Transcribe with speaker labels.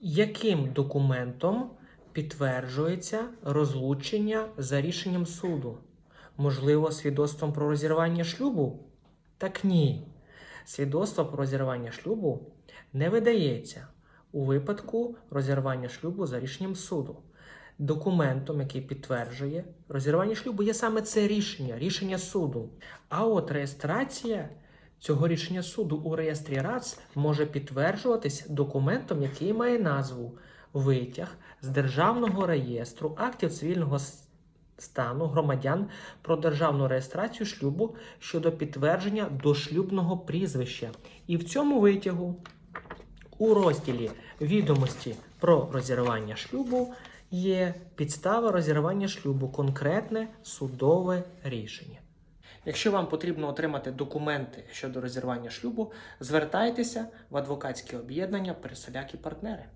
Speaker 1: Яким документом підтверджується розлучення за рішенням суду? Можливо, свідоцтвом про розірвання шлюбу? Так ні. Свідоцтво про розірвання шлюбу не видається у випадку розірвання шлюбу за рішенням суду. Документом, який підтверджує розірвання шлюбу, є саме це рішення, рішення суду. А от реєстрація цього рішення суду у реєстрі РАЦ може підтверджуватись документом, який має назву Витяг з Державного реєстру актів цивільного стану громадян про державну реєстрацію шлюбу щодо підтвердження дошлюбного прізвища. І в цьому витягу у розділі відомості про розірвання шлюбу є підстава розірвання шлюбу, конкретне судове рішення. Якщо вам потрібно отримати документи щодо розірвання шлюбу, звертайтеся в адвокатське об'єднання Переселяки партнери.